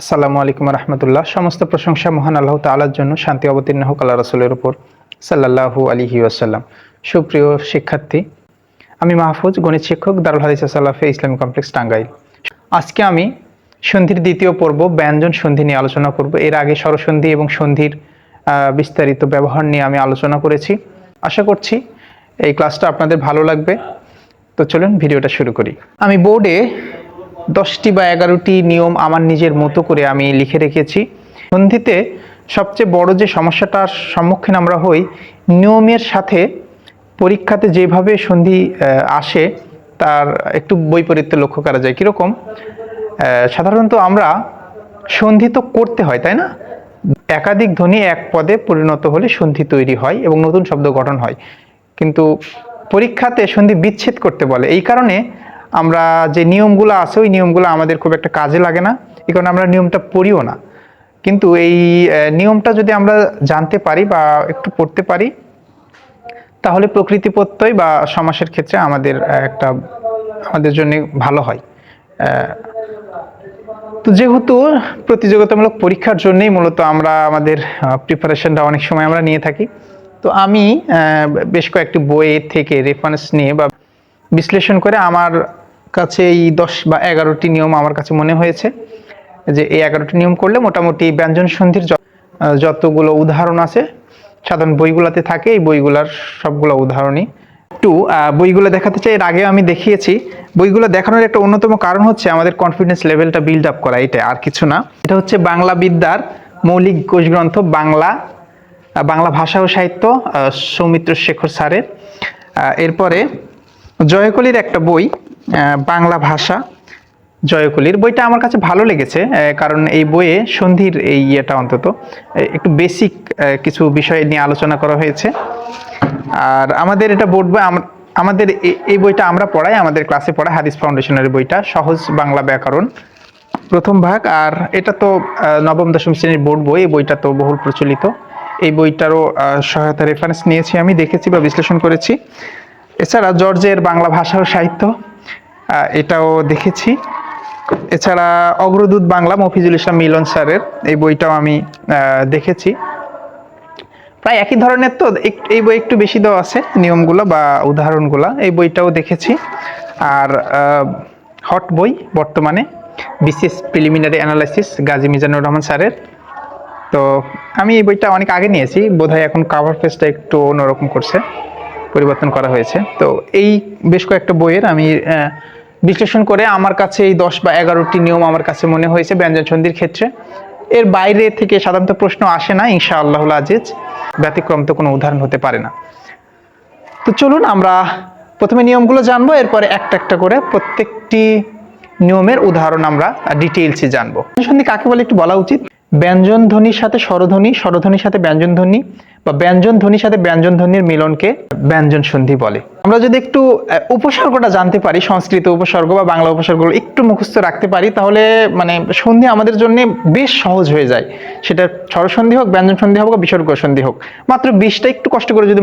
আসসালামু আলাইকুম রহমতুল্লাহ। সমস্ত প্রশংসা মহান আল্লাহ তাআলার জন্য শান্তি অবতীর্ণ হোক আল্লাহ রসুলের উপর সাল্লাল্লাহু আলিহি ওয়াসাল্লাম। সুপ্রিয় শিক্ষার্থী, আমি মাহফুজ, গণিত শিক্ষক, দারুল হাদিস সাল্লাফে ইসলামী কমপ্লেক্স টাঙ্গাইল। আজকে আমি সন্ধির দ্বিতীয় পর্ব, ব্যঞ্জন সন্ধি নিয়ে আলোচনা করব। এর আগে স্বরসন্ধি এবং সন্ধির বিস্তারিত ব্যবহার নিয়ে আমি আলোচনা করেছি। আশা করছি এই ক্লাসটা আপনাদের ভালো লাগবে। তো চলুন ভিডিওটা শুরু করি। আমি বোর্ডে দশটি বা এগারোটি নিয়ম আমার নিজের মতো করে আমি লিখে রেখেছি। সন্ধিতে সবচেয়ে বড় যে সমস্যাটার সম্মুখীন আমরা হই, নিয়মের সাথে পরীক্ষাতে যেভাবে সন্ধি আসে, তার একটু বৈপরীত্য লক্ষ্য করা যায়। কীরকম? সাধারণত আমরা সন্ধি তো করতে হয়, তাই না? একাধিক ধ্বনি এক পদে পরিণত হলে সন্ধি তৈরি হয় এবং নতুন শব্দ গঠন হয়। কিন্তু পরীক্ষাতে সন্ধি বিচ্ছেদ করতে বলে। এই কারণে আমরা যে নিয়মগুলো আছে, ওই নিয়মগুলো আমাদের খুব একটা কাজে লাগে না। এই কারণে আমরা নিয়মটা পড়িও না। কিন্তু এই নিয়মটা যদি আমরা জানতে পারি বা একটু পড়তে পারি, তাহলে প্রকৃতি প্রত্যয় বা সমাসের ক্ষেত্রে আমাদের একটা আমাদের জন্য ভালো হয়। তো যেহেতু প্রতিযোগিতামূলক পরীক্ষার জন্যই মূলত আমরা আমাদের প্রিপারেশনটা অনেক সময় আমরা নিয়ে থাকি। তো আমি বেশ কয়েকটি বইয়ের থেকে রেফারেন্স নিয়ে বা বিশ্লেষণ করে আমার কাছে এই দশ বা এগারোটি নিয়ম আমার কাছে মনে হয়েছে যে এই এগারোটি নিয়ম করলে মোটামুটি ব্যঞ্জন সন্ধির যতগুলো উদাহরণ আছে, সাধারণ বইগুলোতে থাকে, এই বইগুলার সবগুলো উদাহরণই। একটু বইগুলো দেখাতে চাই, এর আগে আমি দেখিয়েছি। বইগুলো দেখানোর একটা অন্যতম কারণ হচ্ছে আমাদের কনফিডেন্স লেভেলটা বিল্ড আপ করা, এটা আর কিছু না। এটা হচ্ছে বাংলা বিদ্যার মৌলিক কোষ গ্রন্থ বাংলা বাংলা ভাষা ও সাহিত্য সৌমিত্র শেখর স্যারের। এরপরে জয়কলির একটা বই বাংলা ভাষা জয়কলির বইটা আমার কাছে ভালো লেগেছে কারণ এই বইয়ে সন্ধির এই ইয়েটা অন্তত একটু বেসিক কিছু বিষয় নিয়ে আলোচনা করা হয়েছে। আর আমাদের এটা বোর্ড বই আমাদের এই বইটা আমরা পড়াই, আমাদের ক্লাসে পড়াই হাদিস ফাউন্ডেশনের বইটা, সহজ বাংলা ব্যাকরণ, প্রথম ভাগ। আর এটা তো নবম, দশম শ্রেণির বোর্ড বই, এই বইটা তো বহুল প্রচলিত। এই বইটারও সহায়তা রেফারেন্স নিয়েছি আমি, দেখেছি বা বিশ্লেষণ করেছি। এছাড়া জর্জের বাংলা ভাষা ও সাহিত্য এটাও দেখেছি। এছাড়া অগ্রদূত বাংলা মফিজুল ইসলাম মিলন স্যারের এই বইটাও আমি দেখেছি। প্রায় একই ধরনের তো এই বই একটু বেশি দেওয়া আছে, নিয়মগুলো বা উদাহরণগুলো। এই বইটাও দেখেছি। আর হট বই বর্তমানে, BCS preliminary analysis, Gazi Mizanur Rahman স্যারের। তো আমি এই বইটা অনেক আগে নিয়েছি, বোধহয় এখন কাভার পেজটা একটু অন্যরকম করছে, পরিবর্তন করা হয়েছে। তো এই বেশ কয়েকটা বইয়ের আমি বিশ্লেষণ করে আমার কাছে এই দশ বা এগারোটি নিয়ম আমার কাছে মনে হয়েছে ব্যঞ্জন সন্ধির ক্ষেত্রে। এর বাইরে থেকে সাধারণত প্রশ্ন আসে না ইনশা আল্লাহুল আজিজ। ব্যতিক্রম তো কোনো উদাহরণ হতে পারে না। তো চলুন আমরা প্রথমে নিয়মগুলো জানব, এরপরে একটা একটা করে প্রত্যেকটি নিয়মের উদাহরণ আমরা ডিটেইলসে জানব। সন্ধি কাকে বলে একটু বলা উচিত? ব্যঞ্জন ধ্বনির সাথে স্বরধ্বনি, স্বরধ্বনির সাথে ব্যঞ্জন ধ্বনি বা ব্যঞ্জন ধ্বনির সাথে ব্যঞ্জন ধ্বনির মিলনকে ব্যঞ্জন সন্ধি বলে। আমরা যদি একটু উপসর্গটা জানতে পারি, সংস্কৃত উপসর্গ বা বাংলা উপসর্গগুলো একটু মুখস্থ রাখতে পারি, তাহলে মানে সন্ধি আমাদের জন্য বেশ সহজ হয়ে যায়। সেটা স্বরসন্ধি হোক, ব্যঞ্জন সন্ধি হোক বা বিসর্গ সন্ধি হোক। মাত্র বিশটা একটু কষ্ট করে যদি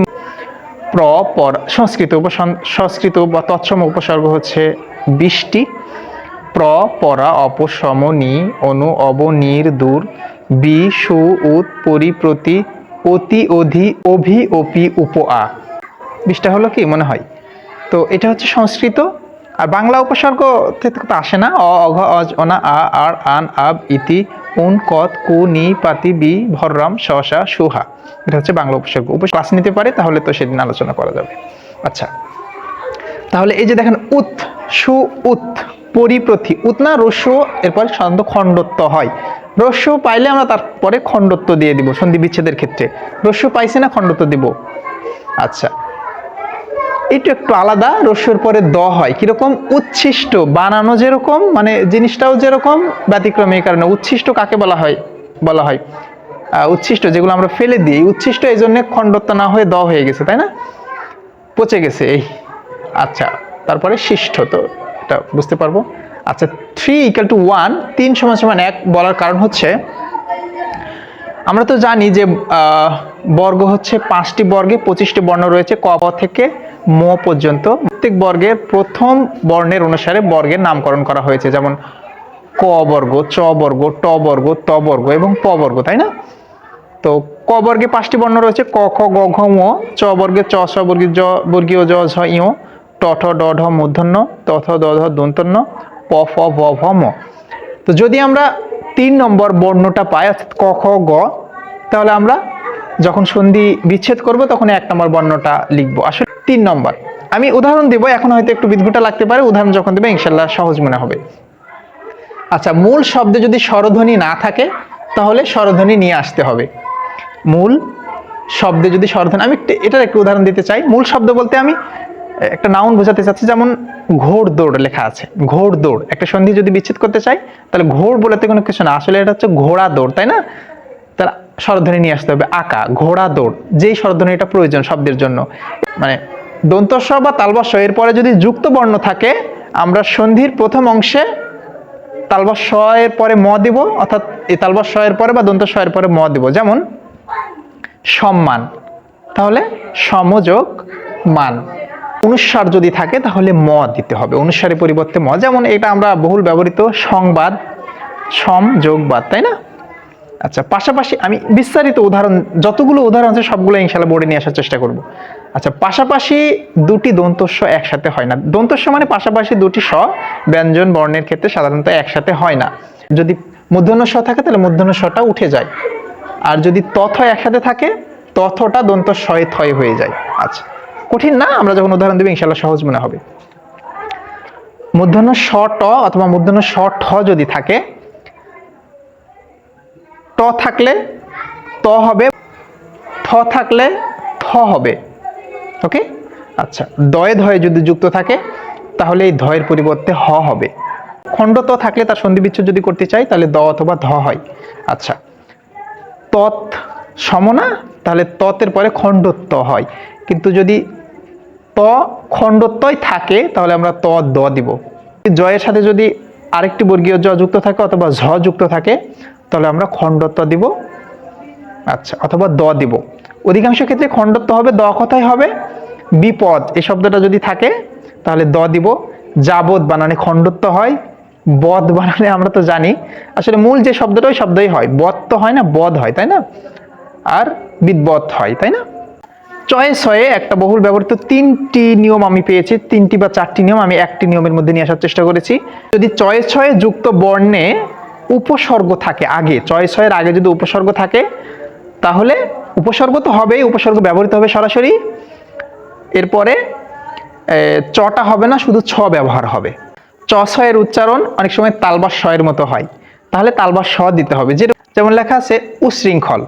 প্র, পর, সংস্কৃত উপসন সংস্কৃত বা তৎসম উপসর্গ হচ্ছে বৃষ্টি প্র পরা অপসম নি অনু অব নির দূর, বি সু উত পরি প্রতি অতি অধি অভি অপি উপ আ। বিশটা হলো কি মনে হয়? তো এটা হচ্ছে সংস্কৃত। আর বাংলা উপসর্গ থেকে তো আসে না। অ, অঘ অজ অনা আ, আর, আন, আব, ইতি, উন, কত, কু, নি, পাতি, বি, ভররাম শশা সুহা এটা হচ্ছে বাংলা উপসর্গ। উপ ক্লাস নিতে পারে, তাহলে তো সেদিন আলোচনা করা যাবে। আচ্ছা। তাহলে এই যে দেখেন উত সু উত পরিপ্রথি। উত না রস্য, এরপর সাধারণত খণ্ডত্ব হয়। রস্য পাইলে আমরা তারপরে খণ্ডত্ব দিয়ে দিব সন্ধি বিচ্ছেদের ক্ষেত্রে। রস্য পাইছে না, খণ্ডত্ব দিব। আচ্ছা। একটু একটু আলাদা, রস্যর পরে দ হয়। কীরকম? উচ্ছিষ্ট। বানানো যেরকম মানে জিনিসটাও যেরকম, ব্যতিক্রমী এই কারণে। উচ্ছিষ্ট কাকে বলা হয়? বলা হয়। উচ্ছিষ্ট যেগুলো আমরা ফেলে দিই। উচ্ছিষ্ট এই জন্য খণ্ডত্ব না হয়ে দ হয়ে গেছে, তাই না? পচে গেছে, এই। আচ্ছা। তারপরে শিষ্ট তো। এটা বুঝতে পারব। আচ্ছা থ্রি ইকাল টু ওয়ান তিন সমান সমান এক বলার কারণ হচ্ছে, আমরা তো জানি যে বর্গ হচ্ছে পাঁচটি বর্গে, পঁচিশটি বর্ণ রয়েছে, ক থেকে ম পর্যন্ত। প্রত্যেক বর্গের প্রথম বর্ণের অনুসারে বর্গের নামকরণ করা হয়েছে, যেমন ক বর্গ, চ বর্গ, ট বর্গ, ত বর্গ এবং প বর্গ, তাই না? তো ক বর্গে পাঁচটি বর্ণ রয়েছে, ক, খ, গ, ঘ ম চ বর্গে চ, স বর্গে জ, বর্গীয় জ, ঝ ইয় ট ঠ ড ঢ মূর্ধন্য ত থ দ ধ দন্তন্য, প ফ ভ ভ ম। তো যদি আমরা তিন নম্বর বর্ণটা পাই, অর্থাৎ ক, খ, গ, তাহলে আমরা যখন সন্ধি বিচ্ছেদ করব, তখন এক নম্বর বর্ণটা লিখব। আসলে তিন নম্বর। আমি উদাহরণ দেবো, এখন হয়তো একটু বিদ্ঘুটা লাগতে পারে, উদাহরণ যখন দেবে, ইনশাল্লাহ সহজ মনে হবে। আচ্ছা মূল শব্দে যদি স্বরধ্বনি না থাকে, তাহলে স্বরধ্বনি নিয়ে আসতে হবে। মূল শব্দে যদি স্বরধ্বনি, আমি এটার একটু উদাহরণ দিতে চাই। মূল শব্দ বলতে আমি একটা নাউন বোঝাতে চাচ্ছি, যেমন ঘোড় দৌড় লেখা আছে। ঘোড় দৌড়। একটা সন্ধি যদি বিচ্ছেদ করতে চাই, তাহলে ঘোড় বলতে কোনো কিছু না। আসলে এটা হচ্ছে ঘোড়া দৌড়, তাই না? তাহলে স্বরধ্বনি নিয়ে আসতে হবে, আঁকা, ঘোড়া দৌড়। যেই স্বরধ্বনিটা প্রয়োজন শব্দের জন্য। মানে দন্তস্ব বা তালবস্ব এর পরে যদি যুক্ত বর্ণ থাকে, আমরা সন্ধির প্রথম অংশে তালবা স এর পরে ম দিব, অর্থাৎ এই তালবা স এর পরে বা দন্ত এর পরে ম দিব। যেমন, সম্মান। তাহলে সমযোগ মান। অনুস্বার যদি থাকে, তাহলে ম দিতে হবে। অনুস্বারের পরিবর্তে ম। যেমন এটা আমরা বহুল ব্যবহৃত সংবাদ, সম যোগবাদ তাই না? আচ্ছা পাশাপাশি আমি বিস্তারিত উদাহরণ, যতগুলো উদাহরণ আছে, সবগুলো ইনশাল্লাহ বোর্ডে নিয়ে আসার চেষ্টা করব। আচ্ছা পাশাপাশি দুটি দন্তস্ব একসাথে হয় না। দন্তস্ব মানে পাশাপাশি দুটি স ব্যঞ্জন, বর্ণের ক্ষেত্রে সাধারণত একসাথে হয় না। যদি মূর্ধন্য স থাকে, তাহলে মূর্ধন্য সটা উঠে যায়। আর যদি তথ একসাথে থাকে, তথটা দন্ত শয়ে থয় হয়ে যায়। আচ্ছা। কঠিন না, আমরা যখন উদাহরণ দেবো ইনশাল্লাহ সহজ মনে হবে। মূর্ধন্য স, ট অথবা মূর্ধন্য স, ঠ যদি থাকে, ট থাকলে ত হবে, থ থাকলে থ হবে। ওকে? আচ্ছা দয়ে ধয়ে যদি যুক্ত থাকে, তাহলে এই ধয়ের পরিবর্তে হ হবে। খণ্ড ত থাকলে তার সন্ধি বিচ্ছেদ যদি করতে চাই, তাহলে দ অথবা ধ হয়। আচ্ছা তৎ সমনা তাহলে ততের পরে খণ্ডত্ব হয়। কিন্তু যদি ত খণ্ডত্বই থাকে, তাহলে আমরা ত, দ দিব। জয়ের সাথে যদি আরেকটি বর্গীয় জ যুক্ত থাকে অথবা ঝ যুক্ত থাকে, তাহলে আমরা খণ্ডত্ব দিব। আচ্ছা অথবা দ দিব। অধিকাংশ ক্ষেত্রে খণ্ডত্ব হবে, দ কথাই হবে। বিপদ এই শব্দটা যদি থাকে, তাহলে দ দিব। যাবৎ বানানে খণ্ডত্ব হয় বদ বানানে আমরা তো জানি। আসলে মূল যে শব্দটা ওই শব্দই হয়। বদ তো হয় না, বদ হয়, তাই না? আর বিদবত হয়, তাই না? চয়ে ছয়ে একটা বহুল ব্যবহৃত তিনটি নিয়ম আমি পেয়েছি, তিনটি বা চারটি নিয়ম আমি একটি নিয়মের মধ্যে নিয়ে আসার চেষ্টা করেছি। যদি চয়ে ছয়ে যুক্ত বর্ণে উপসর্গ থাকে আগে চয়ে ছয়ের আগে যদি উপসর্গ থাকে, তাহলে উপসর্গ তো হবেই, উপসর্গ ব্যবহৃত হবে সরাসরি। এরপরে চটা হবে না, শুধু ছ ব্যবহার হবে। চ ছয়ের উচ্চারণ অনেক সময় তালবা শয়ের মতো হয়। তাহলে তালবা স দিতে হবে। যে যেমন লেখা আছে উশৃঙ্খল।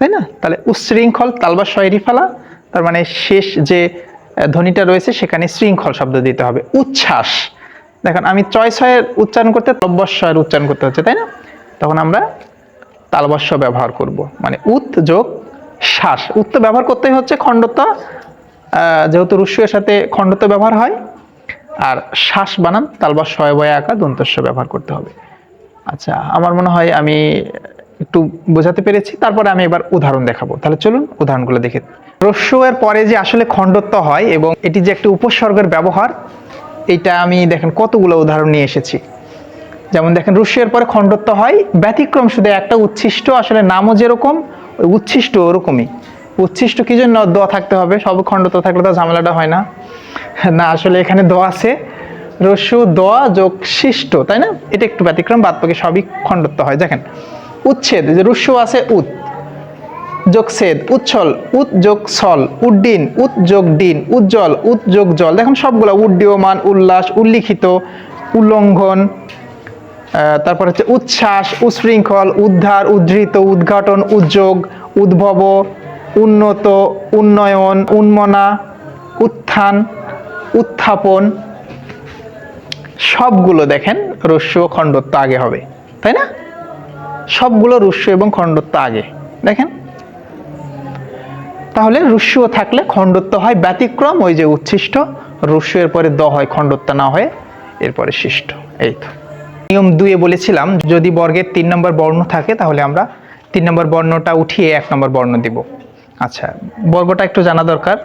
তাই না? তাহলে উশৃঙ্খল তালবা শয়েরই ফেলা, তার মানে শেষ যে ধ্বনিটা রয়েছে সেখানে শৃঙ্খল শব্দ দিতে হবে। উচ্ছ্বাস। দেখেন, আমি চয় ছয়ের উচ্চারণ করতে তব্বস্বয়ের উচ্চারণ করতে হচ্ছে, তাই না? তখন আমরা তালবস্য ব্যবহার করব। মানে উত যোগ শ্বাস। উত তো ব্যবহার করতেই হচ্ছে খণ্ডত্ব যেহেতু রুস্যের সাথে খণ্ডত্ব ব্যবহার হয়। আর শ্বাস বানান, তালবস্য বয় আঁকা দন্তস্য ব্যবহার করতে হবে। আচ্ছা আমার মনে হয় আমি একটু বোঝাতে পেরেছি, তারপরে আমি এবার উদাহরণ দেখাবো। তাহলে চলুন উদাহরণগুলো দেখে রস্য এর পরে যে আসলে খণ্ডত্ব হয় এবং এটি যে একটি উপসর্গের ব্যবহার, এটা আমি দেখেন কতগুলো উদাহরণ নিয়ে এসেছি। যেমন দেখেন রুশিয়ার পরে খণ্ডত্ব হয়, ব্যতিক্রম শুধু একটা উচ্ছিষ্ট, আসলে নামও যেরকম, ওই উচ্ছিষ্ট ওরকমই। উচ্ছিষ্ট কি জন্য? দ থাকতে হবে, সব খণ্ডত্ব থাকলে তো ঝামেলাটা হয় না। না, আসলে এখানে দ আছে। রস্যু, দ যোগ শিষ্ট, তাই না? এটা একটু ব্যতিক্রম, বাদ বাকি সবই খণ্ডত্ব হয়। দেখেন উচ্ছেদ যে রস্যু আছে উত, যোগ সেদ, উচ্ছল, উত যোগ ছল উড্ডিন উত যোগ ডিন উজ্জ্বল, উত যোগ জল। দেখুন সবগুলো উড্ডীয়মান উল্লাস, উল্লিখিত, উল্লঙ্ঘন তারপর হচ্ছে উচ্ছ্বাস, উশৃঙ্খল, উদ্ধার, উদ্ধৃত, উদ্ঘাটন, উদ্যোগ, উদ্ভব, উন্নত, উন্নয়ন, উন্মনা, উত্থান, উত্থাপন। সবগুলো দেখেন রস্য খণ্ডত্ব আগে হবে, তাই না? সবগুলো রস্য এবং খণ্ডত্ব আগে। দেখেন। তাহলে রুস্যও থাকলে খণ্ডত্ব হয় ব্যতিক্রম, ওই যে উচ্ছিষ্ট। রুস্য এর পরে দ হয়, খণ্ডত্ব না হয়ে এরপরে শিষ্ট। এই তো। নিয়ম দুয়ে বলেছিলাম, যদি বর্গের তিন নম্বর বর্ণ থাকে তাহলে আমরা তিন নম্বর বর্ণটা উঠিয়ে এক নম্বর বর্ণ দিব। আচ্ছা বর্গটা একটু জানা দরকার।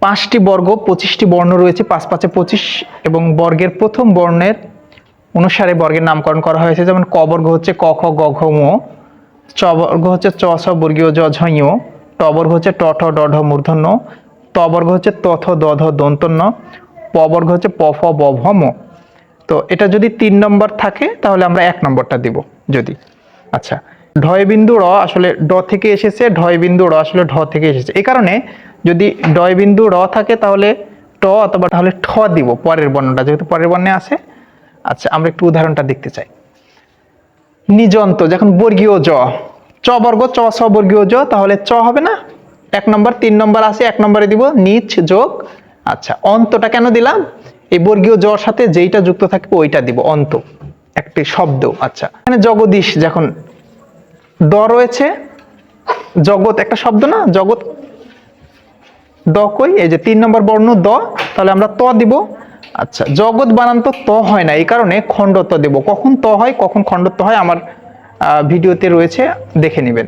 পাঁচটি বর্গ, পঁচিশটি বর্ণ রয়েছে, পাঁচ পাঁচে পঁচিশ এবং বর্গের প্রথম বর্ণের অনুসারে বর্গের নামকরণ করা হয়েছে। যেমন ক বর্গ হচ্ছে ক, খ, গ, ঘ ম চ বর্গ হচ্ছে চ ছ বর্গীয়, জ, ঝ, ঞ। ট বর্গ হচ্ছে ট, ঠ, ড, ঢ, মূর্ধন্য। ত বর্গ হচ্ছে ত, থ, দ, ধ, দন্তন্য। প বর্গ হচ্ছে প, ফ, ব, ভ, ম। তো এটা যদি তিন নম্বর থাকে, তাহলে আমরা এক নম্বরটা দিব যদি। আচ্ছা ঢয় বিন্দু র আসলে ড থেকে এসেছে, ঢয় বিন্দু র আসলে ঢ থেকে এসেছে। এই কারণে যদি ডয় বিন্দু র থাকে, তাহলে ট অথবা তাহলে ঠ দিব, পরের বর্ণটা। যেহেতু পরের বর্ণে আছে আচ্ছা আমরা একটু উদাহরণটা দেখতে চাই। নিজন্ত, যখন বর্গীয় জ, চ বর্গ, চ ছ বর্গীয় জ, তাহলে চ হবে না? এক নম্বর, তিন নম্বর আছে, এক নম্বরে দিব, নিচ যোগ। আচ্ছা অন্তটা কেন দিলাম? এই বর্গীয় জর সাথে যেইটা যুক্ত থাকবে ওইটা দিব, অন্ত। একটি শব্দ আচ্ছা। এখানে জগদীশ যখন দ রয়েছে, জগৎ একটা শব্দ না? জগৎ দ কই? এই যে তিন নম্বর বর্ণ দ, তাহলে আমরা ত দিব। আচ্ছা জগৎ বানান তো ত হয় না, এই কারণে খণ্ডত্ব দেব। কখন ত হয়, কখন খণ্ডত্ব হয়, আমার ভিডিওতে রয়েছে, দেখে নেবেন।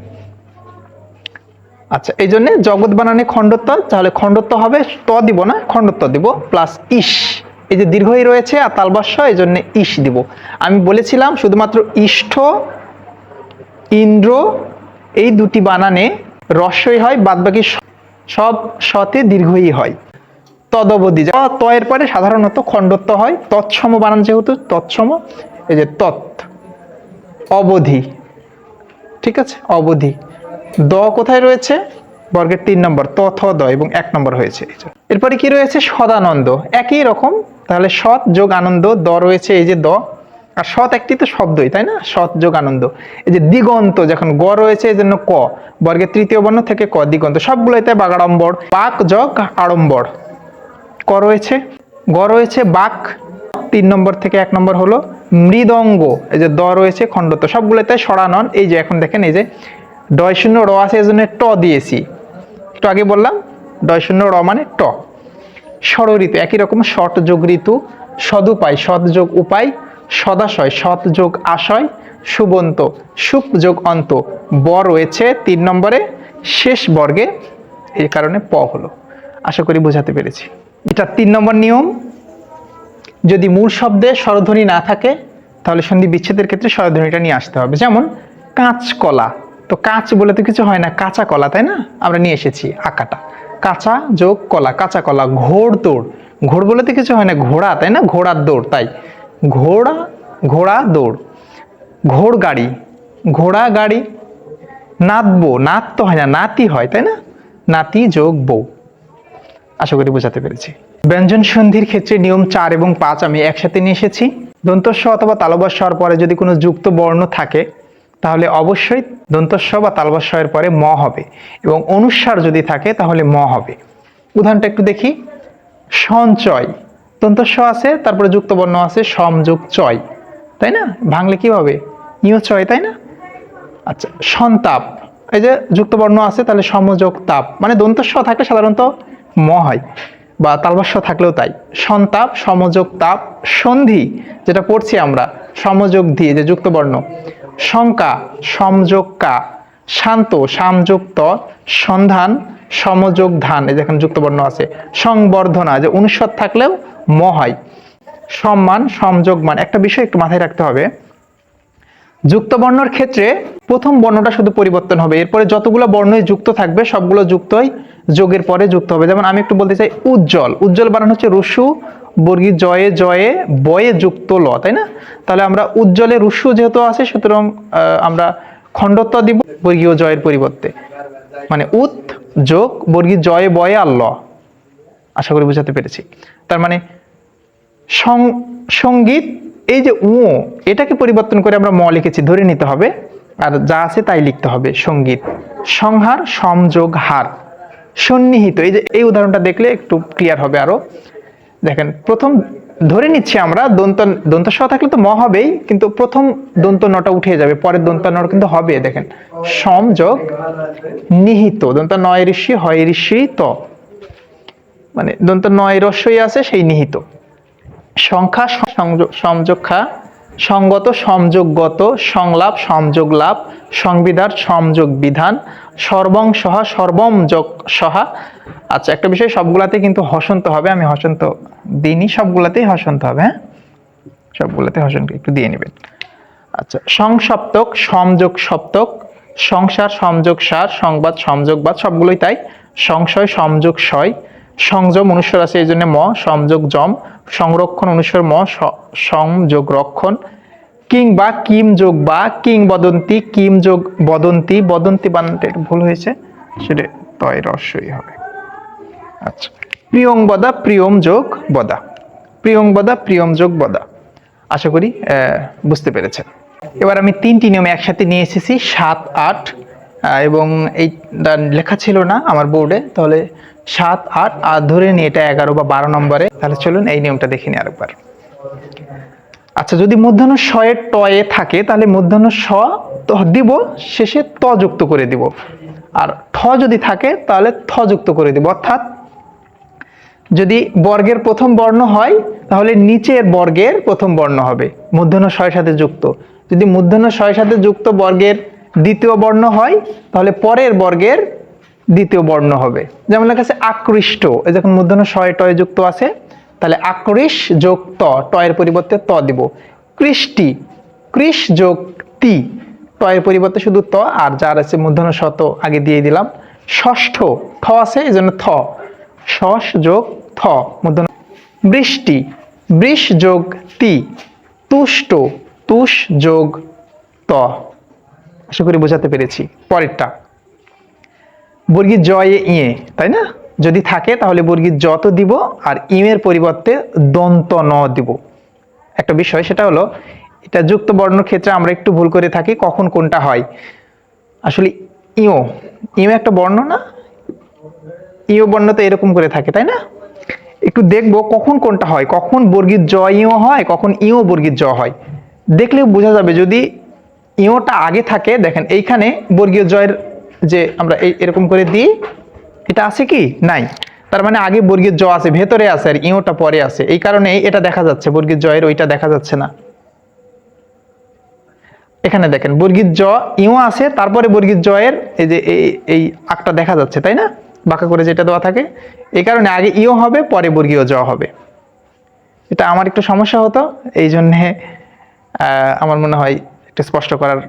আচ্ছা এই জন্য জগৎ বানানে খণ্ডত্ব তাহলে খণ্ডত্ব হবে ত দিব না খণ্ডত্ব দিব প্লাস ইস। এই যে দীর্ঘই রয়েছে, আর তালবাস্য এই জন্য ইস দিব। আমি বলেছিলাম, শুধুমাত্র ইষ্ঠ, ইন্দ্র, এই দুটি বানানে রস্যই হয়, বাদবাকি সব সতে দীর্ঘই হয়। তদবধি। যা ত এর পরে সাধারণত খণ্ডত্ব হয়। তৎসম বানান যেহেতু, তৎসম, এই যে তৎ, অবধি। ঠিক আছে? অবধি। দ কোথায় রয়েছে? বর্গের তিন নম্বর ত থ দ এবং এক নম্বর হয়েছে। এরপরে কি রয়েছে? সদানন্দ। একই রকম। তাহলে সৎ যোগ আনন্দ, দ রয়েছে এই যে দ। আর সৎ একটি তো শব্দই, তাই না? সৎ যোগ আনন্দ। এই যে দিগন্ত, যখন গ রয়েছে, এই জন্য ক। বর্গের তৃতীয় বর্ণ থেকে ক, দিগন্ত। সবগুলোতে বাগাড়ম্বর। পাক যোগ আড়ম্বর। ক রয়েছে? গ রয়েছে বাক, তিন নম্বর থেকে এক নম্বর হলো মৃদঙ্গ, এই যে দ রয়েছে খণ্ডত্ব সবগুলোতে সরানন এই যে এখন দেখেন, এই যে ডয় শূন্য, র আছে, এই জন্য ট দিয়েছি। একটু আগে বললাম ডয় শূন্য, র মানে ট। ষড় ঋতু একই রকম শট যোগ ঋতু সদুপায় সৎ যোগ উপায়, সদাশয়, সৎ যোগ আশয়, সুবন্ত, সুপ যোগ অন্ত। ব রয়েছে তিন নম্বরে, শেষ বর্গে, এই কারণে প হলো। আশা করি বোঝাতে পেরেছি। এটা তিন নম্বর নিয়ম। যদি মূল শব্দে স্বরধ্বনি না থাকে, তাহলে সন্ধি বিচ্ছেদের ক্ষেত্রে স্বরধ্বনিটা নিয়ে আসতে হবে। যেমন, কাঁচকলা। তো কাঁচ বলে তো কিছু হয় না, কাঁচা কলা, তাই না? আমরা নিয়ে এসেছি আঁকাটা। কাঁচা যোগ কলা, কাঁচা কলা, ঘোড় দৌড়। ঘোড় বলে তো কিছু হয় না, ঘোড়া, তাই না? ঘোড়ার দৌড়, তাই। ঘোড়া ঘোড়া দৌড়। ঘোড় গাড়ি, ঘোড়া গাড়ি। নাতবো, নাত তো হয় না, নাতি হয়, তাই না? নাতি যোগ বউ। আশা করি বোঝাতে পেরেছি। ব্যঞ্জন সন্ধির ক্ষেত্রে নিয়ম চার এবং পাঁচ আমি একসাথে নিয়ে এসেছি। দন্তস্ব অথবা তালবস্বর পরে যদি কোনো যুক্ত বর্ণ থাকে, তাহলে অবশ্যই দন্তস্ব বা তালবস্বয়ের পরে ম হবে এবং অনুস্বার যদি থাকে, তাহলে ম হবে। উদাহরণটা একটু দেখি। সঞ্চয়। দন্তস্ব আছে, তারপরে যুক্ত বর্ণ আছে সমযোগ চয়। তাই না? ভাঙলে কি হবে? ইয় চয়, তাই না? আচ্ছা সন্তাপ। এই যে যুক্ত বর্ণ আছে, তাহলে সমযোগ তাপ। মানে দন্তস্ব থাকলে সাধারণত ম হয় বা তালবাস্য থাকলেও তাই। সন্তাপ, সমযোগ, তাপ, সন্ধি যেটা পড়ছি আমরা, সমযোগ দিয়ে যে যুক্ত বর্ণ শঙ্কা, সমযোগ কা। শান্ত সামযুক্ত সন্ধান, সমযোগ ধান, এই যেখানে যুক্ত বর্ণ আছে। সংবর্ধনা, যে অনুস্বর থাকলেও ম হয়। সম্মান, সমযোগ মান, একটা বিষয় একটু মাথায় রাখতে হবে। যুক্ত বর্ণর ক্ষেত্রে প্রথম বর্ণটা শুধু পরিবর্তন হবে। এরপরে যতগুলো বর্ণই যুক্ত থাকবে, সবগুলো যুক্তই যোগের পরে যুক্ত হবে। যেমন আমি একটু বলতে চাই, উজ্জ্বল। উজ্জ্বল বানান হচ্ছে রুসু, বর্গী জয়ে জয়ে, বয়ে যুক্ত ল, তাই না? তাহলে আমরা উজ্জ্বলে রুসু যেহেতু আছে, সুতরাং আমরা খণ্ডত্ব দিব বর্গীয় জয়ের পরিবর্তে। মানে উত যোগ, বর্গী জয়ে বয়ে আর ল। আশা করি বুঝাতে পেরেছি। তার মানে সংগীত, এই যে উ, এটাকে পরিবর্তন করে আমরা ম লিখেছি, ধরে নিতে হবে। আর যা আছে তাই লিখতে হবে, সংগীত। সংহার সমযোগ হার। সন্নিহিত, এই যে এই উদাহরণটা দেখলে একটু ক্লিয়ার হবে আরও। দেখেন, প্রথম ধরে নিচ্ছি আমরা, দন্ত দন্ত স থাকলে তো ম হবেই, কিন্তু প্রথম দন্ত নটা উঠে যাবে, পরের দন্ত ন কিন্তু হবে, দেখেন। সমযোগ নিহিত, দন্ত নয় ঋষি, হয় ঋষি ত। মানে দন্ত নয় রস্যই আছে, সেই নিহিত। সংখ্যা, সংযোগ সংযোগখা সঙ্গত সংযোগগত সংলাপ সংযোগ লাভ সংবিধান সংযোগ বিধান সর্বং সহা, সর্বম যোগ সহা। আচ্ছা একটা বিষয় সবগুলাতে কিন্তু হসন্ত হবে, আমি হসন্ত দিনই সবগুলাতেই হসন্ত হবে হ্যাঁ? সবগুলোতে হসনকে একটু দিয়ে নেবেন। আচ্ছা সংসপ্তক সংযোগ সপ্তক, সংসার সংযোগ সার, সংবাদ সংযোগবাদ সবগুলোই তাই। সংশয় সংযোগ সয় সংযম অনুস্বর আছে এই জন্য ম, সংযোগ জম সংরক্ষণ অনুস্বর ম সংযোগ রক্ষণ। কিংবা কিম যোগ বা কিংবদন্তি কিম যোগ বদন্তি বদন্তি বানানটা ভুল হয়েছে, সেটা তয় রস্যই হবে। আচ্ছা প্রিয়ং বদা, প্রিয়ম যোগ বদা। প্রিয়ং বদা, প্রিয়ম যোগ বদা। আশা করি বুঝতে পেরেছেন। এবার আমি তিনটি নিয়মে একসাথে নিয়ে এসেছি, সাত, আট এবং এইটা লেখা ছিল না আমার বোর্ডে, তাহলে সাত, আট, আর ধরে নিয়ে এটা এগারো বা বারো নম্বরে, তাহলে চলুন এই নিয়মটা দেখে নিই আরেকবার। আচ্ছা যদি মধ্যাহ্ন শয়ের টয়ে থাকে, তাহলে মধ্যাহ্ন স দিব, শেষে ত যুক্ত করে দিব। আর ঠ যদি থাকে, তাহলে থ যুক্ত করে দিব। অর্থাৎ যদি বর্গের প্রথম বর্ণ হয়, তাহলে নিচের বর্গের প্রথম বর্ণ হবে মূর্ধন্য ছয়ের সাথে যুক্ত। যদি মূর্ধন্য ছয়ের সাথে যুক্ত বর্গের দ্বিতীয় বর্ণ হয়, তাহলে পরের বর্গের দ্বিতীয় বর্ণ হবে। যেমন লেখা আছে আকৃষ্ট, এই যখন মূর্ধন্য ছয় টয় যুক্ত আছে, তাহলে আকৃষ যোগ ত টয়ের পরিবর্তে ত দিব। কৃষ্টি, কৃষ যোগ তি টয়ের পরিবর্তে শুধু ত, আর যার আছে মূর্ধন্য শত আগে দিয়ে দিলাম। ষষ্ঠ, থ আছে, এই জন্য থ। শস যোগ থ মূর্ধন্য বৃষ্টি, বৃষ যোগ তি, তুষ্ট, তুষ যোগ ত। আশা করি বোঝাতে পেরেছি। পরেরটা। বর্গীর জয়ে ইয়ে তাই না? যদি থাকে, তাহলে বর্গীর জ তো দিব আর ইমের পরিবর্তে দন্ত ন দিব। একটা বিষয়, সেটা হলো, এটা যুক্ত বর্ণর ক্ষেত্রে আমরা একটু ভুল করে থাকি, কখন কোনটা হয়। আসলে ইও ইও একটা বর্ণ না? ইও বর্ণ তো এরকম করে থাকে, তাই না? একটু দেখব কখন কোনটা হয়, কখন বর্গীর জ ইও হয়, কখন ইও বর্গীর জ হয়। দেখলেও বোঝা যাবে, যদি ইওটা আগে থাকে, দেখেন, এইখানে বর্গীয় জয়ের যে আমরা এই এরকম করে দিই, এটা আছে কি? নাই। তার মানে আগে বর্গীয় জ আছে, ভেতরে আছে আর ইওটা পরে আছে। এই কারণে এটা দেখা যাচ্ছে, বর্গীর জয়ের ওইটা দেখা যাচ্ছে না। এখানে দেখেন, বর্গীর জ ইও আছে, তারপরে বর্গীর জয়ের এই যে এই এই আঁকটা দেখা যাচ্ছে, তাই না? বাঁকা করে যেটা দেওয়া থাকে। এই কারণে আগে ইও হবে, পরে বর্গীয় জ হবে। এটা আমার একটু সমস্যা হতো, এই জন্যে আমার মনে হয় একটু স্পষ্ট করার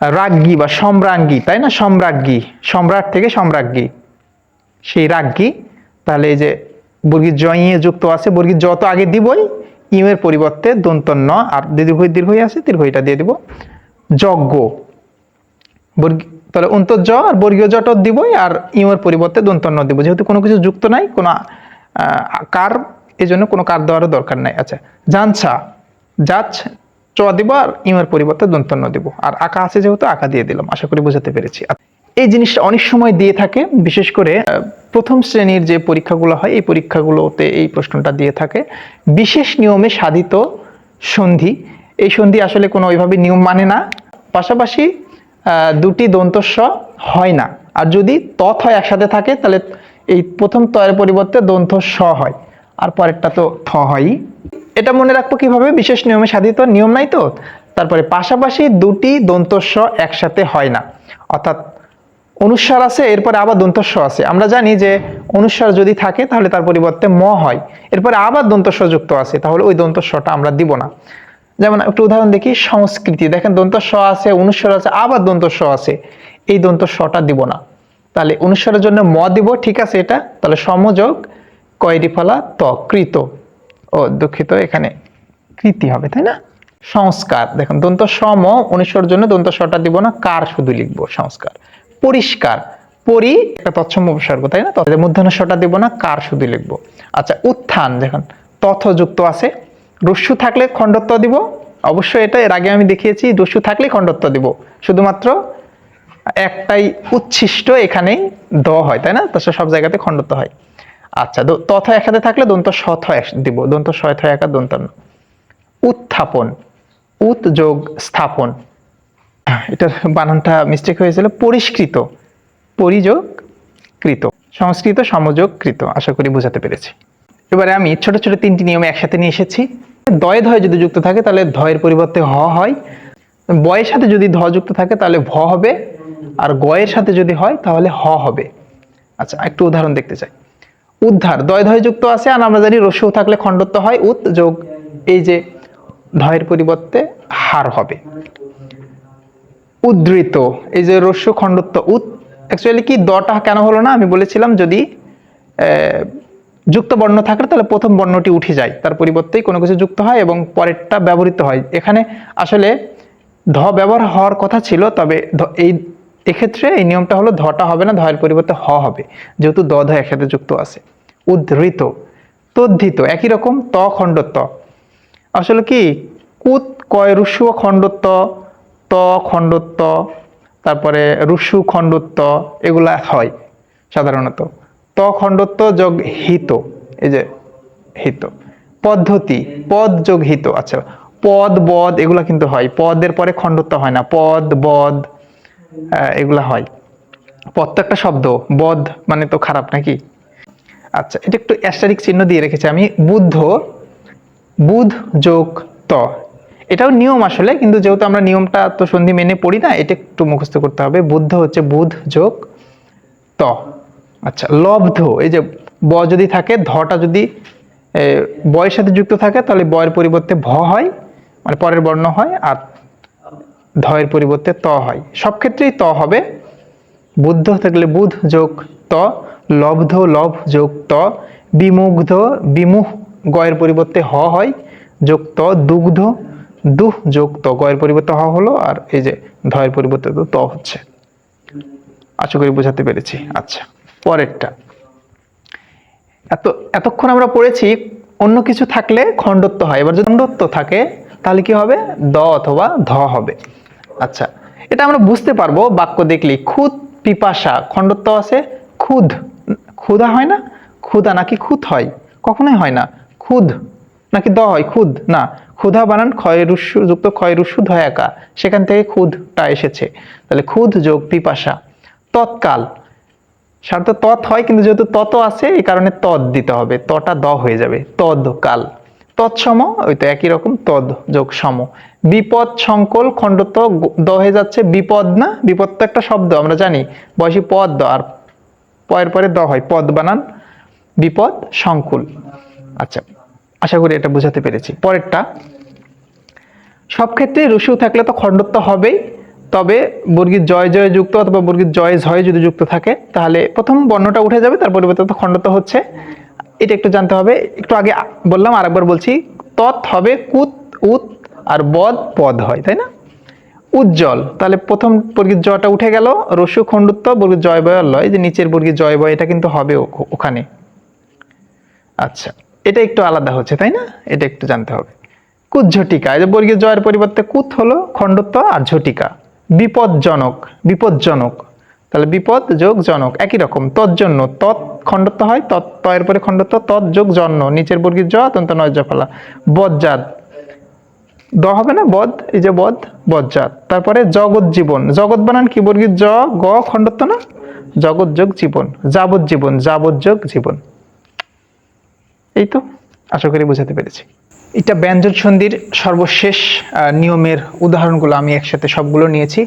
রাজ্ঞী বা সম্রাজ্ঞী, তাই না? সম্রাজ্ঞী, সম্রাট থেকে সম্রাজ্ঞী। সেই রাজ্ঞী তাহলে এই যে বর্গীর জ ইয়ে যুক্ত আছে বর্গীর জ তো আগে দিবই ইমের পরিবর্তে দন্তন্য, আর দীর্ঘ দীর্ঘই আছে, দীর্ঘইটা দিয়ে দিব। যজ্ঞ, বর্গী, তাহলে অন্তর্জ আর বর্গীয় জট দিবই, আর ইমের পরিবর্তে দন্তন্য দিব। যেহেতু কোনো কিছু যুক্ত নাই, কোনো কার এই জন্য কোনো কার দেওয়ারও দরকার নাই। আচ্ছা জানছা যাচ চ দিব আর ইমের পরিবর্তে দন্তন্য দিব। আর আঁকা আছে যেহেতু, আঁকা দিয়ে দিলাম। আশা করি বোঝাতে পেরেছি। এই জিনিসটা অনেক সময় দিয়ে থাকে, বিশেষ করে প্রথম শ্রেণির যে পরীক্ষাগুলো হয়, এই পরীক্ষাগুলোতে এই প্রশ্নটা দিয়ে থাকে। বিশেষ নিয়মে সাধিত সন্ধি। এই সন্ধি আসলে কোনো ওইভাবে নিয়ম মানে না। পাশাপাশি দুটি দন্তস্ব হয় না। আর যদি তথ হয় একসাথে থাকে, তাহলে এই প্রথম তয়ের পরিবর্তে দন্ত স হয়। আর পরেরটা তো থ হয়ই। এটা মনে রাখব কীভাবে? বিশেষ নিয়মে সাধিত, নিয়ম নাই তো? তারপরে পাশাপাশি দুটি দন্তস্ব একসাথে হয় না। অর্থাৎ অনুস্বার আছে, এরপরে আবার দন্তস্ব আছে। আমরা জানি যে অনুস্বার যদি থাকে, তাহলে তার পরিবর্তে ম হয়। এরপরে আবার দন্তস্ব যুক্ত আছে, তাহলে ওই দন্তস্বটা আমরা দিব না। যেমন একটু উদাহরণ দেখি, সংস্কৃতি। দেখেন, দন্তস্ব আছে, অনুস্বার আছে, আবার দন্তস্ব আছে। এই দন্তস্বটা দিব না। তাহলে অনুস্বারের জন্য ম দিব, ঠিক আছে এটা? তাহলে সমযোগ কয়রি ফলা ত, কৃত। ও দুঃখিত, এখানে কৃতি হবে, তাই না? সংস্কার, দেখুন, দন্ত সম অনুস্বর জন্য দন্ত স্বটা দিব না, কার শুধু লিখব, সংস্কার। পরিষ্কার, পরি একটা তৎসম উপসর্গ, তাই না? মূর্ধন্য স্বটা দিব না, কার শুধু লিখব। আচ্ছা উত্থান, দেখুন, তথ যুক্ত আছে, রস্যু থাকলে খণ্ডত্ব দিব, অবশ্যই এটা এর আগে আমি দেখিয়েছি, রস্যু থাকলে খণ্ডত্ব দিব, শুধুমাত্র একটাই উচ্ছিষ্ট এখানেই দ হয়, তাই না? তাছাড়া সব জায়গাতে খণ্ডত্ব হয়। আচ্ছা তথ একসাথে থাকলে দন্ত সথ দিব, দন্ত সয়থ একা, দন্ত। উত্থাপন উত যোগ স্থাপন। এটার বানানটা মিস্টেক হয়েছিল, পরিষ্কৃত পরিযোগ কৃত সংস্কৃত সমযোগ কৃত আশা করি বোঝাতে পেরেছি। এবারে আমি ছোট ছোট তিনটি নিয়মে একসাথে নিয়ে এসেছি। দয়ে ধয় যদি যুক্ত থাকে, তাহলে ধয়ের পরিবর্তে হ হয়। বয়ের সাথে যদি ধ যুক্ত থাকে, তাহলে ভ হবে। আর গয়ের সাথে যদি হয়, তাহলে হ হবে। আচ্ছা একটু উদাহরণ দেখতে চাই। উদ্ধার দয় ধয় যুক্ত আছে আর আমরা জানি রস্যু থাকলে খণ্ডত্ব হয় উত যোগ এই যে ধয়ের পরিবর্তে হার হবে। উদ্ধৃত, এই যে রস্য খণ্ডত্ব উত অ্যাকচুয়ালি কি দটা কেন হলো না? আমি বলেছিলাম যদি যুক্ত বর্ণ থাকে তাহলে প্রথম বর্ণটি উঠে যায়, তার পরিবর্তেই কোনো কিছু যুক্ত হয় এবং পরেরটা ব্যবহৃত হয়। এখানে আসলে ধ ব্যবহার হওয়ার কথা ছিল, তবে এই এক্ষেত্রে এই নিয়মটা হলো ধটা হবে না, ধয়ের পরিবর্তে হ হবে, যেহেতু দ, ধ একসাথে যুক্ত আছে। উদ্ধৃত, তদ্ধিত, একই রকম ত খণ্ড ত আসলে কি? কুত, কয়, রুসু খণ্ডত্ব, ত খণ্ডত্ব, তারপরে রুসু খণ্ডত্ব, এগুলা হয় সাধারণত। ত খণ্ডত্ব যোগ হিত, এই যে হিত। পদ্ধতি, পদ যোগ হিত আচ্ছা। পদ, বদ, এগুলা কিন্তু হয়। পদের পরে খণ্ডত্ব হয় না। পদ, বদ এগুলা হয়। একটা শব্দ, বদ মানে তো খারাপ নাকি? আচ্ছা এটা একটু অ্যাস্টারিক চিহ্ন দিয়ে রেখেছি আমি। বুদ্ধ, বুধ, যোগ, ত। এটাও নিয়ম আসলে, কিন্তু যেহেতু আমরা নিয়মটা তো সন্ধি মেনে পড়ি না, এটা একটু মুখস্থ করতে হবে। বুদ্ধ হচ্ছে বুধ, যোগ, ত। আচ্ছা লব্ধ, এই যে ব যদি থাকে, ধটা যদি বয়ের সাথে যুক্ত থাকে, তাহলে বয়ের পরিবর্তে ভ হয় মানে পরের বর্ণ হয়, আর ধয়ের পরিবর্তে ত হয়। সব ক্ষেত্রেই ত হবে। বুদ্ধ থাকলে বুধ যোগ ত, লব্ধ লভ যোগ ত, বিমুগ্ধ বিমুহ গয়ের পরিবর্তে হ হয়, যোগ ত দুগ্ধ, দুহ যোগ ত গয়ের পরিবর্তে হ হলো, আর এই যে ধয়ের পরিবর্তে তো ত হচ্ছে। আশা করি বোঝাতে পেরেছি। আচ্ছা পরেরটা। এত, এতক্ষণ আমরা পড়েছি, অন্য কিছু থাকলে খণ্ডত্ব হয়। এবার যদি খণ্ডত্ব থাকে, তাহলে কি হবে? দ অথবা ধ হবে। আচ্ছা এটা আমরা বুঝতে পারব, বাক্য দেখলি খুদ, পিপাসা, খণ্ডত্ব আছে। খুদ ক্ষুধা হয় না? ক্ষুধা নাকি খুদ হয়? কখনোই হয় না। খুদ নাকি দ হয়? খুদ, না। ক্ষুধা বানান ক্ষয় রুস্যু যুক্ত ক্ষয় রুস্যু ধয় একা সেখান থেকে খুদটা এসেছে। তাহলে খুদ যোগ পিপাসা। তৎকাল। সাধারণত তৎ হয়, কিন্তু যেহেতু তত আছে, এই কারণে তদ দিতে হবে। তটা দ হয়ে যাবে। তদ কাল তৎসম, ওই তো একই রকম, তদ যোগ সম। বিপদ সংকল খণ্ডত দ হয়ে যাচ্ছে বিপদ না? বিপদ তো একটা শব্দ, আমরা জানি। বয়সী পদ দ আর পয়ের পরে দ হয়, পদ বানান। বিপদ সংকুল। আচ্ছা আশা করি এটা বোঝাতে পেরেছি। পরেরটা, সব ক্ষেত্রে রসু থাকলে তো খণ্ডত্ব হবেই, তবে বর্গীর জয় জয় যুক্ত অথবা বর্গীর জয় ঝয় যদি যুক্ত থাকে, তাহলে প্রথম বর্ণটা উঠে যাবে, তার পরিবর্তে তো খণ্ডত্ব হচ্ছে। এটা একটু জানতে হবে। একটু আগে বললাম, আরেকবার বলছি, তৎ হবে কুত, উত আর বদ, পদ হয়, তাই না? উজ্জ্বল। তাহলে প্রথম বর্গীর জটা উঠে গেল রসু খণ্ডত্ব, বর্গীর জয়, বয়, লয়, যে নিচের বর্গীর জয়, বয়, এটা কিন্তু হবে ওখানে। আচ্ছা এটা একটু আলাদা হচ্ছে, তাই না? এটা একটু জানতে হবে। কুত ঝটিকা, এই যে বর্গীয় জয়ের পরিবর্তে কুত হলো খণ্ডত্ব আর ঝটিকা। বিপদজনক বিপদজনক। তাহলে বিপদ যোগ জনক একই রকম, তৎজন্য, তৎ খণ্ডত্ব হয়, তৎ, তয়ের পরে খণ্ডত্ব, তৎ যোগ জন্য, নিচের বর্গীর জ, অত্যন্ত নয় জফলা বজ্জাত। দ হবে না? বদ, এই যে বদ, বজ্জাত। তারপরে জগৎ জীবন। জগৎ বানান কি বর্গীর জ? গ, খণ্ডত্ব না? জগৎ যোগ জীবন যাবজ্জীবন যাবজ্যোগ জীবন। এই তো, আশা করি বোঝাতে পেরেছি। এটা ব্যঞ্জন সন্ধির সর্বশেষ নিয়মের উদাহরণগুলো আমি একসাথে সবগুলো নিয়েছি।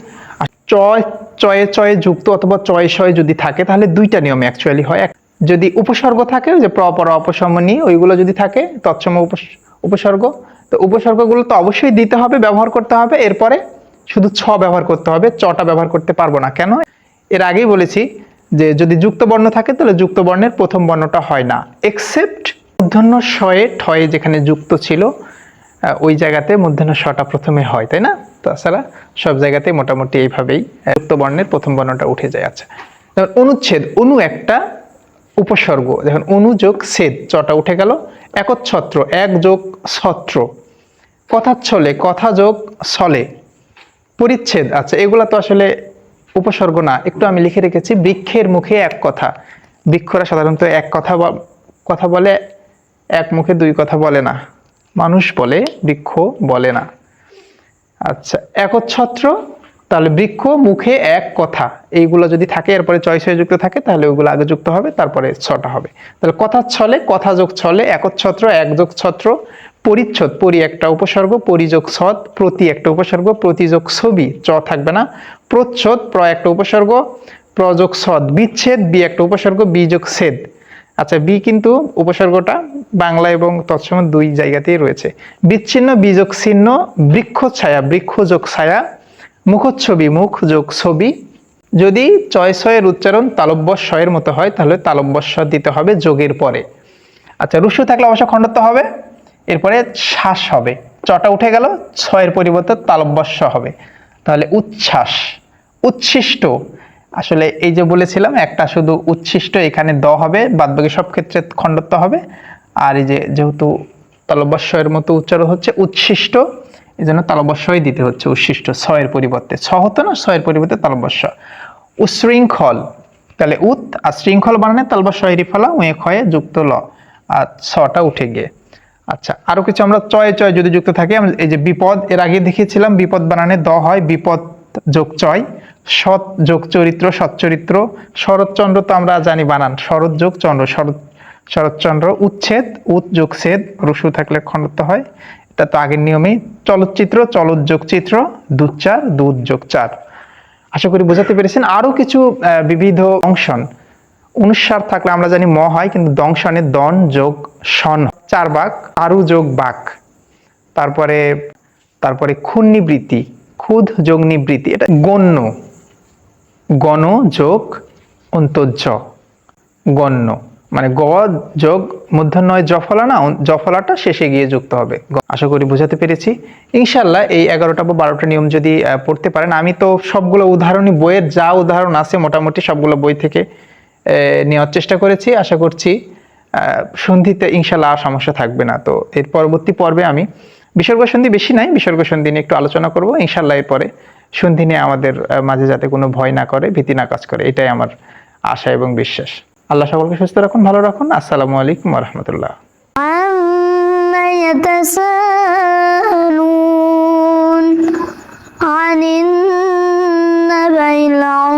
চয় চয়ে চয়ে যুক্ত অথবা চয় শয় যদি থাকে, তাহলে দুইটা নিয়ম অ্যাকচুয়ালি হয়। যদি উপসর্গ থাকে যে প্রপর অপসমনী ওইগুলো যদি থাকে, তৎসম উপসর্গ, তো উপসর্গগুলো তো অবশ্যই দিতে হবে, ব্যবহার করতে হবে। এরপরে শুধু ছ ব্যবহার করতে হবে চটা ব্যবহার করতে পারব না। কেন? এর আগেই বলেছি যে যদি যুক্ত বর্ণ থাকে, তাহলে যুক্ত বর্ণের প্রথম বর্ণটা হয় না। এক্সেপ্ট মূর্ধন্য শয়ে ঠয়ে যেখানে যুক্ত ছিল ওই জায়গাতে মূর্ধন্য শটা প্রথমে হয়, তাই না? তাছাড়া সব জায়গাতে মোটামুটি এইভাবেই যুক্ত বর্ণের প্রথম বর্ণটা উঠে যায়। আচ্ছা অনুচ্ছেদ, অনু একটা উপসর্গ। যখন অনু যোগ ছেদ, চটা উঠে গেল, একচ্ছত্র, এক যোগ ছত্র। কথাচ্ছলে কথা যোগ ছলে। পরিচ্ছেদ আচ্ছা এগুলা তো আসলে উপসর্গ না। একটু আমি লিখে রেখেছি, বৃক্ষের মুখে এক কথা। বৃক্ষরা সাধারণত এক কথা কথা বলে, এক মুখে দুই কথা বলে না। মানুষ বলে, বৃক্ষ বলে না। আচ্ছা একচ্ছত্র তাহলে বৃক্ষ, মুখে এক কথা। এইগুলো যদি থাকে, এরপরে চয়েস হয়ে যুক্ত থাকে, তাহলে ওইগুলো আগে যুক্ত হবে, তারপরে ছটা হবে। তাহলে কথা ছলে, কথা যোগ ছলে, একচ্ছত্র এক যোগ ছত্র, পরিচ্ছদ, পরি একটা উপসর্গ পরিযোগ ছদ, প্রতি একটা উপসর্গ প্রতিযোগ ছবি, চ থাকবে না। প্রচ্ছদ, প্র একটা উপসর্গ প্রযোগ ছদ, বিচ্ছেদ, বি একটা উপসর্গ বিযোগ ছেদ। আচ্ছা বি কিন্তু উপসর্গটা বাংলা এবং তৎসম দুই জায়গাতেই রয়েছে। বিচ্ছিন্ন বীজক চিহ্ন বৃক্ষ ছায়া, বৃক্ষ যোগ ছায়া মুখচ্ছবি, মুখ যোগ ছবি। যদি চয় ছয়ের উচ্চারণ তালব্যস্বয়ের মতো হয়, তাহলে তালব্যস্ব দিতে হবে যোগের পরে। আচ্ছা রুশু থাকলে অবশ্য খণ্ডত্ব হবে। এরপরে শ্বাস হবে। চটা উঠে গেল, ছয়ের পরিবর্তে তালব্যস্য হবে। তাহলে উচ্ছ্বাস, উচ্ছিষ্ট। আসলে এই যে বলেছিলাম, একটা শুধু উচ্ছিষ্ট, এখানে দ হবে বাদ বাকি সব ক্ষেত্রে খণ্ডত্ব হবে। আর এই যে যেহেতু তালব্যস্বয়ের মতো উচ্চারণ হচ্ছে, উচ্ছিষ্ট। এই জন্য তালব্যস্বই দিতে হচ্ছে উচ্ছিষ্ট। ছয়ের পরিবর্তে ছ হতো না? ছয়ের পরিবর্তে তালব্যস্য উশৃঙ্খল। তাহলে উত আর শৃঙ্খল বানানে তালব্যস্য ফলা, উয়ে ক্ষয়ে যুক্ত ল। আর ছটা উঠে গিয়ে আচ্ছা আরও কিছু আমরা চয় চয় যদি যুক্ত থাকি এই যে বিপদ, এর আগে দেখিয়েছিলাম বিপদ বানানে দ হয়, বিপদ যোগ চয়, সৎ যোগ চরিত্র সচ্চরিত্র শরৎচন্দ্র তো আমরা জানি বানান, শরৎ যোগ চন্দ্র, শরৎ, শরৎচন্দ্র উচ্ছেদ, উৎ যোগ ছেদ রসু থাকলে খণ্ডত্ব হয়। এটা তো আগের নিয়মেই। চলচ্চিত্র চলৎ যোগ চিত্র দুচ্চার দুধ যোগ চার আশা করি বোঝাতে পেরেছেন। আরও কিছু বিবিধ অংশন। অনুস্বার থাকলে আমরা জানি ম হয়, কিন্তু দংশনে দন, যোগ সন চার বাক, আরু, যোগ, বাক। তারপরে তারপরে খুন নিবৃত্তি খুদ যোগ নিবৃত্তি এটা গণ্য। গণ, যোগ, অন্তর্য। গণ্য। মানে গ যোগ মূর্ধন্যয় জফলা না জফলাটা শেষে গিয়ে যুক্ত হবে। আশা করি বোঝাতে পেরেছি। ইনশাল্লাহ এই এগারোটা বা বারোটা নিয়ম যদি পড়তে পারেন, আমি তো সবগুলো উদাহরণই, বইয়ের যা উদাহরণ আছে মোটামুটি সবগুলো বই থেকে নেওয়ার চেষ্টা করেছি, আশা করছি সন্ধিতে ইনশাল্লাহ আর সমস্যা থাকবে না। তো এর পরবর্তী পর্বে আমি বিসর্গ সন্ধি বেশি নাই, বিসর্গ সন্ধি নিয়ে একটু আলোচনা করব। ইনশাল্লাহ এরপরে সন্ধি নিয়ে আমাদের মাঝে যাতে কোনো ভয় না করে, ভীতি না কাজ করে, এটাই আমার আশা এবং বিশ্বাস। আল্লাহ সকলকে সুস্থ রাখুন ভালো রাখুন আসসালামু আলাইকুম রহমতুল্লাহ يتساءلون عن النبأ العظيم